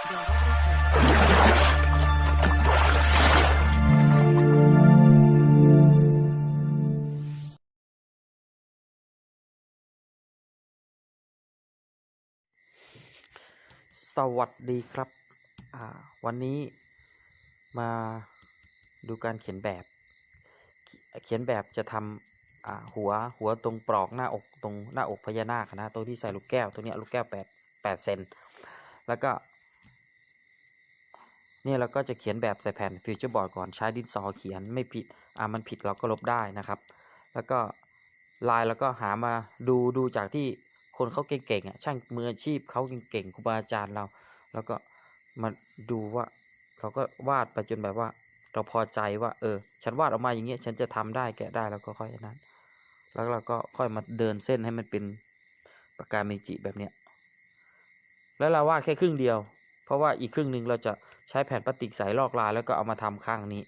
สวัสดีครับ วันนี้มาดูการเขียนแบบ เขียนแบบจะทำอ่าหัวหัวตรงปลอกหน้าอกตรงหน้าอกพญานาคนะตัวที่ใส่ลูกแก้วตัวนี้ลูกแก้วแปดแปดเซนแล้วก็ นี่ยเราก็จะเขียนแบบใส่แผ่นฟิวเจอร์บอร์ดก่อนใช้ดินสอเขียนไม่ผิดอ่ามันผิดเราก็ลบได้นะครับ แล้วก็ลายแล้วก็หามาดูดูจากที่คนเขาเก่งๆอะช่างมืออาชีพเขาเก่งๆครูบาอาจารย์เรา แล้วก็มาดูว่า เราก็วาดไปจนแบบว่า เราพอใจว่าเออ ฉันวาดออกมาอย่างเงี้ยฉันจะทำได้แกะได้แล้วก็ค่อยนั้น แล้วเราก็ค่อยมาเดินเส้นให้มันเป็นปากกาเมจิแบบเนี้ยแล้วเราวาดแค่ครึ่งเดียว เพราะว่าอีกครึ่งหนึ่งเราจะ ใช้แผ่นพลาสติกใสลอกลายแล้วก็เอามาทำข้างนี้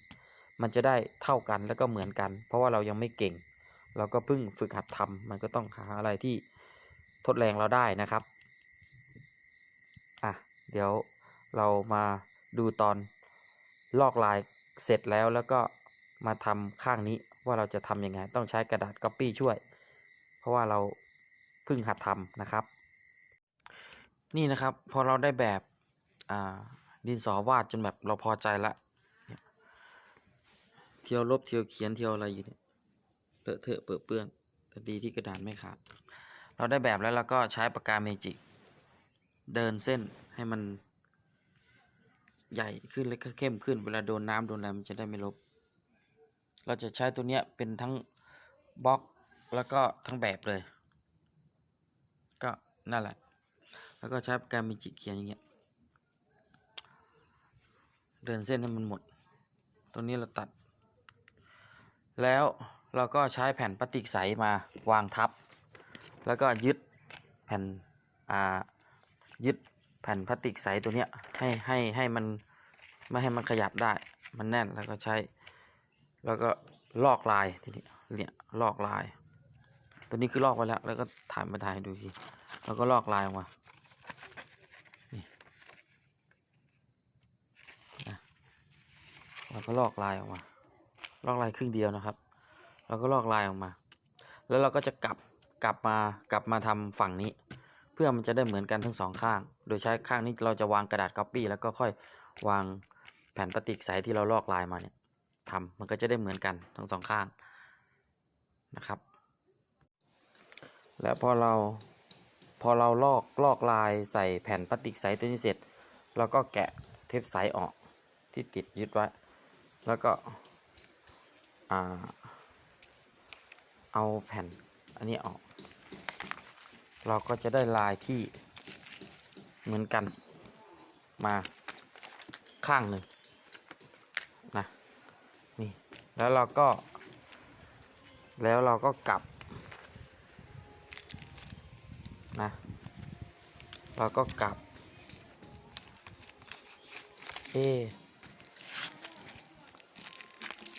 มันจะได้เท่ากันแล้วก็เหมือนกัน เพราะว่าเรายังไม่เก่ง เราก็เพิ่งฝึกหัดทำมันก็ต้องหาอะไรที่ทดแรงเราได้นะครับอะเดี๋ยวเรามาดูตอนลอกลายเสร็จแล้วแล้วก็มาทำข้างนี้ว่าเราจะทำยังไง ต้องใช้กระดาษก๊อปปี้ช่วย เพราะว่าเราเพิ่งหัดทำนะครับ นี่นะครับพอเราได้แบบอ่า ดินสอวาดจนแบบเราพอใจละเนี่ยเที่ยวลบเที่ยวเขียนเที่ยวอะไรอยู่เนี่ยเลอะเทอะเปื้อนเปื้อนแต่ดีที่กระดานไม่ขาดเราได้แบบแล้วเราก็ใช้ปากกาเมจิก เดินเส้นให้มันใหญ่ขึ้นและก็เข้มขึ้นเวลาโดนน้ำโดนอะไรมันจะได้ไม่ลบ เราจะใช้ตัวเนี้ยเป็นทั้งบล็อกแล้วก็ทั้งแบบเลย ก็นั่นแหละ แล้วก็ใช้ปากกาเมจิกเขียนอย่างเงี้ย เดินเส้นให้มันหมด ตรงนี้เราตัด แล้วเราก็ใช้แผ่นพลาสติกใสมาวางทับ แล้วก็ยึดแผ่นอ่ายึดแผ่นพลาสติกใสตัวเนี้ยให้ให้ให้มันไม่ให้มันขยับได้ มันแน่นแล้วก็ใช้ แล้วก็ลอกลายทีนี้เนี่ยลอกลาย ตัวนี้คือลอกไว้แล้ว แล้วก็ถ่ายมาถ่ายดูทีแล้วก็ลอกลายออกมานี่นะ แล้วก็ลอกลายออกมา ลอกลายครึ่งเดียวนะครับแล้วก็ลอกลายออกมา แล้วเราก็จะกลับกลับมากลับมาทำฝั่งนี้ เพื่อมันจะได้เหมือนกันทั้งสองข้าง โดยใช้ข้างนี้เราจะวางกระดาษก๊อปปี้แล้วก็ค่อยวางแผ่นพลาสติกใสที่เราลอกลายมาเนี่ยทำมันก็จะได้เหมือนกันทั้งสองข้างนะครับ แล้วพอเราพอเราลอกลอกลายใส่แผ่นพลาสติกใสตัวนี้เสร็จเราก็แกะเทปใสออกที่ติดยึดไว้ แล้วก็เอาแผ่นอันนี้ออก เราก็จะได้ลายที่เหมือนกันมาข้างหนึ่งนะนี่แล้วเราก็ แล้วเราก็กลับนะเราก็กลับเอะ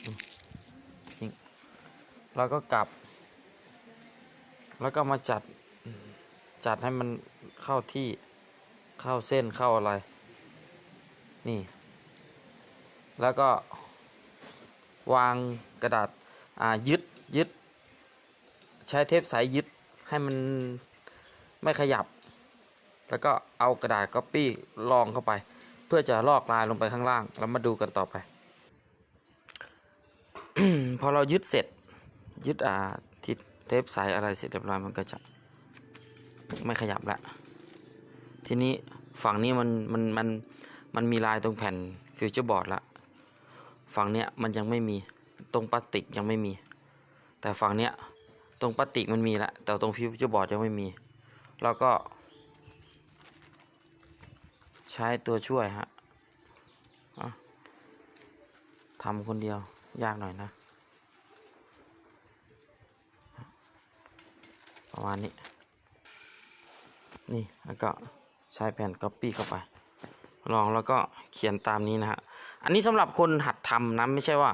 อืมนี่ เราก็กลับ แล้วก็มาจัดจัดให้มันเข้าที่เข้าเส้นเข้าอะไร นี่ แล้วก็วางกระดาษยึดยึด ใช้เทปใสยึดให้มันไม่ขยับ แล้วก็เอากระดาษก๊อปปี้รองเข้าไป เพื่อจะลอกลายลงไปข้างล่าง แล้วมาดูกันต่อไป พอเรายึดเสร็จ ยึดอ่าทิศเทปใสอะไรเสร็จเรียบร้อยมันก็จะไม่ขยับละทีนี้ฝั่งนี้มันมันมันมันมีลายตรงแผ่นฟิวเจอร์บอร์ดละฝั่งเนี้ยมันยังไม่มีตรงพลาสติกยังไม่มี แต่ฝั่งเนี้ยตรงพลาสติกมันมีละแต่ตรงฟิวเจอร์บอร์ดยังไม่มีเราก็ ใช้ตัวช่วยฮะทำคนเดียวยากหน่อยนะ ประมาณนี้ นี่แล้วก็ใช้แผ่นก๊อปปี้เข้าไป ลองแล้วก็เขียนตามนี้นะฮะ อันนี้สำหรับคนหัดทำนะไม่ใช่ว่า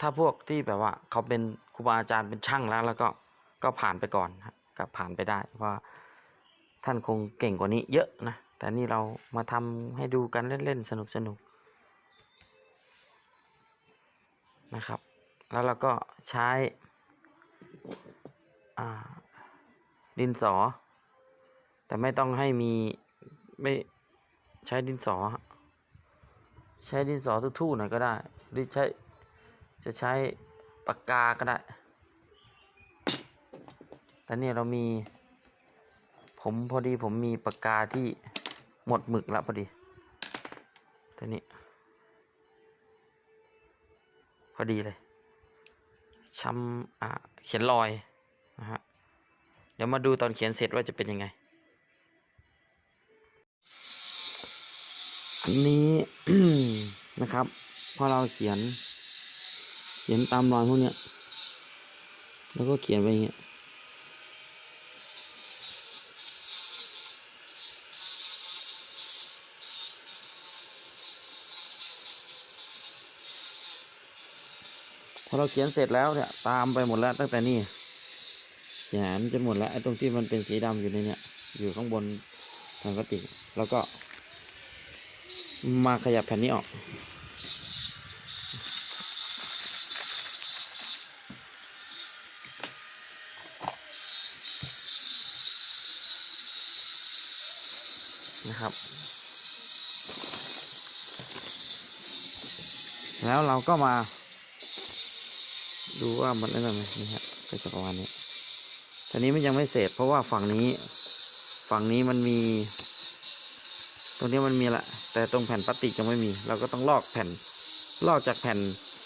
ถ้าพวกที่แบบว่าเขาเป็นครูบาอาจารย์เป็นช่างแล้ว แล้วก็ก็ผ่านไปก่อนฮะก็ผ่านไปได้เพราะว่าท่านคงเก่งกว่านี้เยอะนะ แต่นี่เรามาทำให้ดูกันเล่นๆสนุกๆนะครับ แล้วเราก็ใช้อ่า ดินสอ แต่ไม่ต้องให้มีไม่ใช้ดินสอ ใช้ดินสอทู่ๆหน่อยก็ได้ หรือใช้จะใช้ปากกาก็ได้ แต่เนี่ยเรามี ผมพอดีผมมีปากกาที่หมดหมึกแล้วพอดีตัวนี้ พอดีเลยช้ำอ่าเขียนรอยนะฮะ ดี๋ยวมาดูตอนเขียนเสร็จว่าจะเป็นยังไง อันนี้นะครับ พอเราเขียน เขียนตามรอยพวกเนี้ย แล้วก็เขียนไปอย่างเงี้ยพอเราเขียนเสร็จแล้วเนี่ยตามไปหมดแล้วตั้งแต่นี่ เขียนจนหมดแล้วไอ้ตรงที่มันเป็นสีดำอยู่ในเนี่ยอยู่ข้างบนแผ่นพลาสติ แล้วก็ มาขยับแผ่นนี้ออก นะครับ แล้วเราก็มา ดูว่ามันอะไรไหมนี่ฮะก็จะประมาณนี้ ทีนี้มันยังไม่เสร็จเพราะว่าฝั่งนี้ ฝั่งนี้มันมี ตรงนี้มันมีละแต่ตรงแผ่นพลาสติกยังไม่มี เราก็ต้องลอกแผ่นลอกจากแผ่น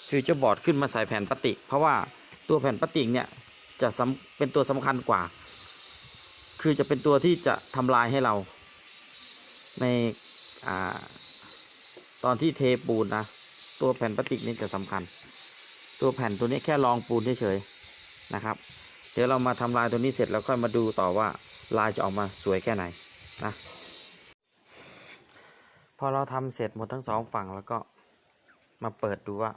ฟิวเจอร์บอร์ดขึ้นมาใส่แผ่นพลาสติก เพราะว่าตัวแผ่นพลาสติกเนี่ยจะเป็นตัวสำคัญกว่า คือจะเป็นตัวที่จะทำลายให้เรา ในอ่าตอนที่เทปูนนะตัวแผ่นพลาสติกนี่จะสำคัญ ตัวแผ่นตัวนี้แค่รองปูนเฉยๆนะครับ เดี๋ยวเรามาทำลายตัวนี้เสร็จแล้วค่อยมาดูต่อว่าลายจะออกมาสวยแค่ไหนนะพอเราทำเสร็จหมดทั้งสองฝั่งแล้วก็มาเปิดดูว่า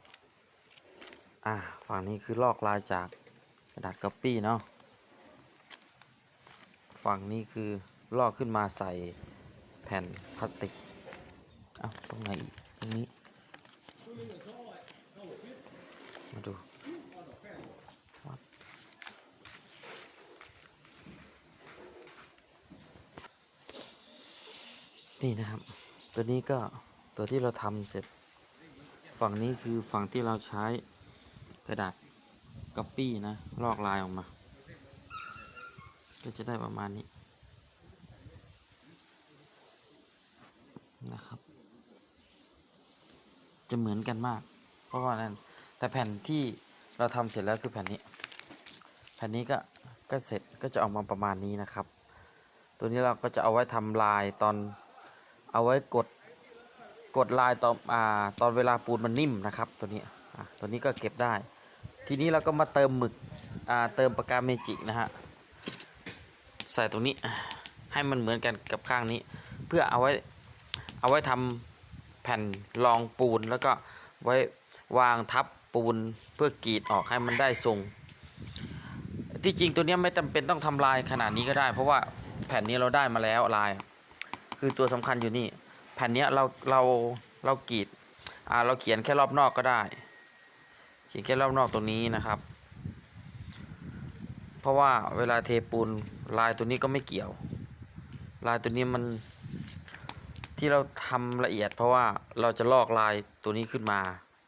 อ่าฝั่งนี้คือลอกลายจากกระดาษก๊อปปี้เนาะฝั่งนี้คือลอกขึ้นมาใส่แผ่นพลาสติก เอ้าตรงไหนอีก ตรงนี้ มาดูวัด นี่นะครับ ตัวนี้ก็ตัวที่เราทำเสร็จ ฝั่งนี้คือฝั่งที่เราใช้กระดาษก๊อปปี้นะ ลอกลายออกมา ก็จะได้ประมาณนี้นะครับ จะเหมือนกันมาก เพราะว่านั้น แต่แผ่นที่เราทำเสร็จแล้วคือแผ่นนี้ แผ่นนี้ก็ก็เสร็จก็จะออกมาประมาณนี้นะครับ ตัวนี้เราก็จะเอาไว้ทำลายตอน เอาไว้กดกดลายตอนอ่าตอนเวลาปูนมันนิ่มนะครับ ตัวนี้อะตัวนี้ก็เก็บได้ ทีนี้เราก็มาเติมหมึกอ่าเติมปากกาเมจินะฮะใส่ตรงนี้ให้มันเหมือนกันกับข้างนี้ เพื่อเอาไว้เอาไว้ทำแผ่นรองปูนแล้วก็ไว้วางทับปูนเพื่อกรีดออกให้มันได้ทรง ที่จริงตัวนี้ไม่จำเป็นต้องทำลายขนาดนี้ก็ได้ เพราะว่าแผ่นนี้เราได้มาแล้วลาย คือตัวสำคัญอยู่นี่ แผ่นเนี้ยเราเราเรากรีดอ่าเราเขียนแค่รอบนอกก็ได้ เขียนแค่รอบนอกตรงนี้นะครับ เพราะว่าเวลาเทปูนลายตัวนี้ก็ไม่เกี่ยว ลายตัวนี้มันที่เราทำละเอียด เพราะว่าเราจะลอกลายตัวนี้ขึ้นมา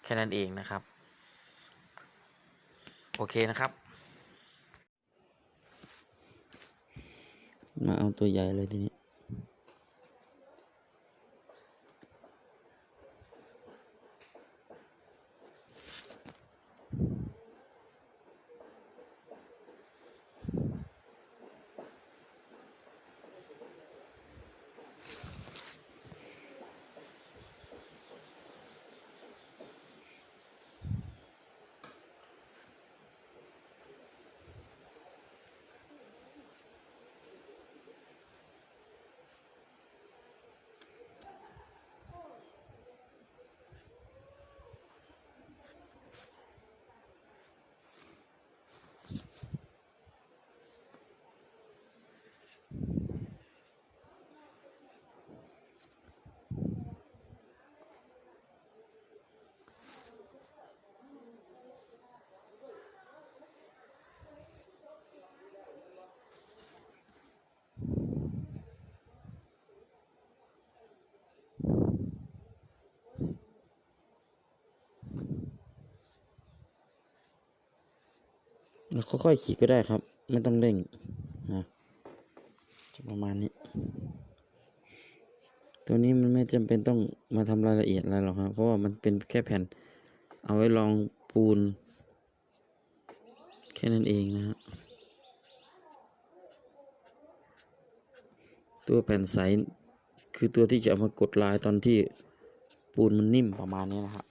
แค่นั้นเองนะครับ โอเคนะครับ มาเอาตัวใหญ่เลยทีนี้ แล้วค่อยๆขีดก็ได้ครับ ไม่ต้องเร่งนะจะประมาณนี้ ตัวนี้มันไม่จำเป็นต้องมาทำรายละเอียดอะไรหรอกครับ เพราะว่ามันเป็นแค่แผ่น เอาไว้รองปูน แค่นั้นเองนะฮะตัวแผ่นใสคือตัวที่จะเอามากดลายตอนที่ปูนมันนิ่มประมาณนี้นะฮะ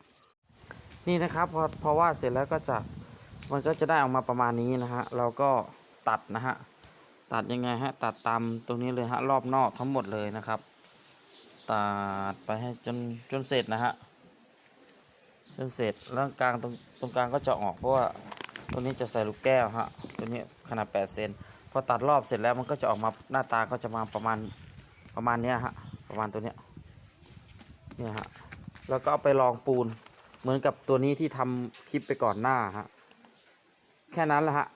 นี่นะครับพอพอวาดเสร็จแล้วก็จะ มันก็จะได้ออกมาประมาณนี้นะฮะ เราก็ตัดนะฮะ ตัดยังไงฮะ ตัดตามตรงนี้เลยฮะ รอบนอกทั้งหมดเลยนะครับ ตัดไปให้จนจนเสร็จนะฮะ จนเสร็จแล้วกลางตรงตรงกลางก็จะออกเพราะว่าตรงนี้จะใส่ลูกแก้วฮะ ตัวนี้ขนาด 8 เซน พอตัดรอบเสร็จแล้วมันก็จะออกมาหน้าตาก็จะมาประมาณประมาณเนี้ยฮะ ประมาณตัวเนี้ย เนี่ยฮะ แล้วก็เอาไปรองปูนเหมือนกับตัวนี้ที่ทำคลิปไปก่อนหน้าฮะ แค่นั้นแหละฮะ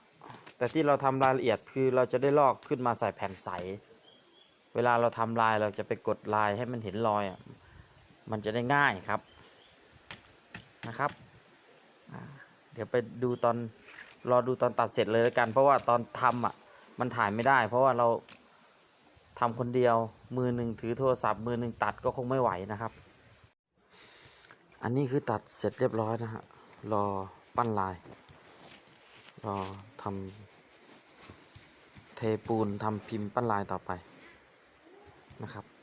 แต่ที่เราทำรายละเอียดคือเราจะได้ลอกขึ้นมาใส่แผ่นใส เวลาเราทำลายเราจะไปกดลายให้มันเห็นรอยอะ มันจะได้ง่ายครับ นะครับ เดี๋ยวไปดูตอนรอดูตอนตัดเสร็จเลยแล้วกัน เพราะว่าตอนทำอะ มันถ่ายไม่ได้ เพราะว่าเราทำคนเดียวมือหนึ่งถือโทรศัพท์มือหนึ่งตัดก็คงไม่ไหวนะครับ อันนี้คือตัดเสร็จเรียบร้อยนะฮะ รอปั้นลาย รอทำเทปูนทำพิมพ์ปั้นลายต่อไปนะครับ